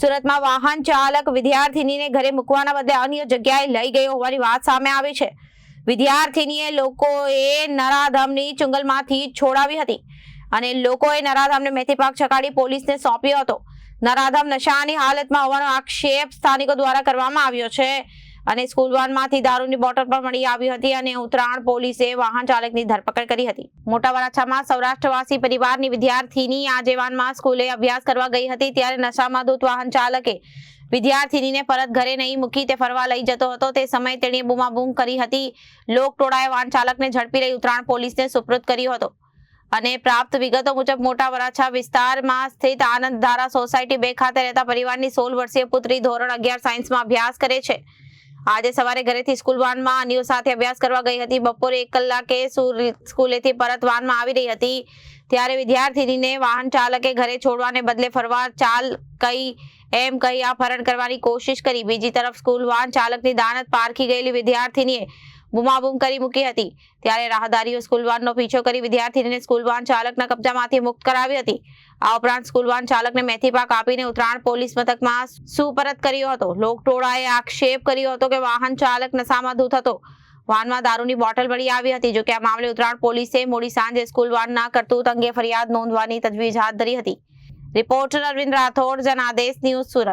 સુરતમાં વાહન ચાલક વિદ્યાર્થીનીને ઘરે મૂકવાના બદલે અન્ય જગ્યાએ લઈ ગયો હોવાની વાત સામે આવી છે. વિદ્યાર્થીનીએ લોકોએ નરાધમની ચુંગલમાંથી છોડાવી હતી અને લોકોએ નરાધમને મેથીપાક ચકાડી પોલીસને સોંપ્યો હતો. નરાધમ નશાની હાલતમાં હોવાનો આક્ષેપ સ્થાનિકો દ્વારા કરવામાં આવ્યો છે. અને સ્કૂલ વાનમાંથી દારૂની બોટલ પણ મળી આવી હતી અને ઉત્તરાયણ પોલીસે વાહન ચાલકની ધરપકડ કરી હતી. મોટા વરાછામાં સૌરાષ્ટ્રવાસી પરિવારની વિદ્યાર્થીની આજેવાનમાં સ્કૂલે અભ્યાસ કરવા ગઈ હતી ત્યારે નશામાં ધૂત વાહન ચાલકે વિદ્યાર્થીનીને પરત ઘરે નહીં મૂકી તે ફરવા લઈ જતો હતો. તે સમયે તેણે બૂમાબૂમ કરી હતી. લોકટોળાએ વાહન ચાલકને ઝડપી લઈ ઉત્તરાયણ પોલીસને સુપ્રત કર્યો હતો. અને પ્રાપ્ત વિગતો મુજબ મોટા વરાછા વિસ્તારમાં સ્થિત આનંદ ધારા સોસાયટી બે ખાતે રહેતા પરિવારની સોળ વર્ષીય પુત્રી ધોરણ અગિયાર સાયન્સમાં અભ્યાસ કરે છે. આજે સવારે ઘરેથી સ્કૂલ વાનમાં અન્યો સાથે અભ્યાસ કરવા ગઈ હતી. બપોરે એક કલાકે સ્કૂલેથી પરત વાનમાં આવી રહી હતી. ત્યારે વિદ્યાર્થીનીને વાહન ચાલકે ઘરે છોડવાને બદલે ફરવા ચાલ કઈ એમ કહી અપહરણ કરવાની કોશિશ કરી. બીજી તરફ સ્કૂલ વાહન ચાલકની દાનત પારખી ગયેલી વિદ્યાર્થીનીએ બૂમાબૂમ કરી મૂકી હતી. ત્યારે રાહદારીઓ સ્કૂલ વાનનો પીછો કરી વિદ્યાર્થીને સ્કૂલ વાહન ચાલકના કબજામાંથી મુક્ત કરાવી હતી. આ ઉપરાંત સ્કૂલ વાન ચાલકને મેથીપાક આપીને ઉત્તરાયણ પોલીસ મથકમાં સુપરત કર્યો હતો. લોકટોળાએ આક્ષેપ કર્યો હતો કે વાહન ચાલક નશામાં ધૂત હતો. વાનમાં દારૂની બોટલ મળી આવી હતી, જોકે આ મામલે ઉત્તરાયણ પોલીસે મોડી સાંજે સ્કૂલ વાનના કરતૂત અંગે ફરિયાદ નોંધવાની તજવીજ હાથ ધરી હતી. Reporter Arvind Rathod, Janadesh news Surat.